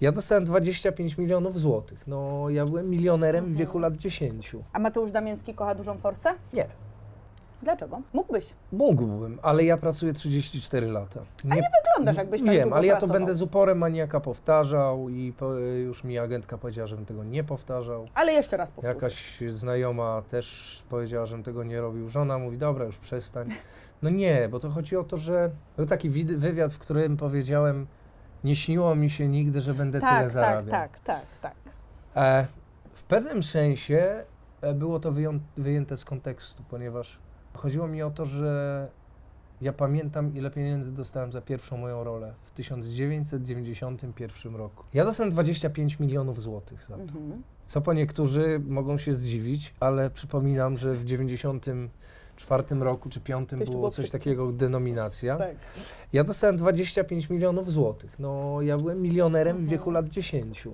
Ja dostałem 25 milionów złotych. No, ja byłem milionerem w wieku lat 10. A Mateusz Damięcki kocha dużą forsę? Nie. Dlaczego? Mógłbyś. Mógłbym, ale ja pracuję 34 lata. Nie, Wyglądasz jakbyś tak Wiem, długo ale ja to pracował. będę z uporem maniaka powtarzał i po, już mi agentka powiedziała, żebym tego nie powtarzał. Ale jeszcze raz powtórzę. Jakaś znajoma też powiedziała, żebym tego nie robił. Żona mówi, dobra, już przestań. No nie, bo to chodzi o to, że był taki wid- wywiad, w którym powiedziałem, nie śniło mi się nigdy, że będę tyle Tak, tak, zarabiał. tak, tak, tak. E, w pewnym sensie e, było to wyjęte z kontekstu, ponieważ chodziło mi o to, że ja pamiętam, ile pieniędzy dostałem za pierwszą moją rolę w 1991 roku. Ja dostałem 25 milionów złotych za to. Mhm. Co po niektórzy mogą się zdziwić, ale przypominam, że w 94 roku czy 5 To jeszcze było było coś takiego, denominacja. Tak. Ja dostałem 25 milionów złotych. No, ja byłem milionerem w Mhm. wieku lat 10.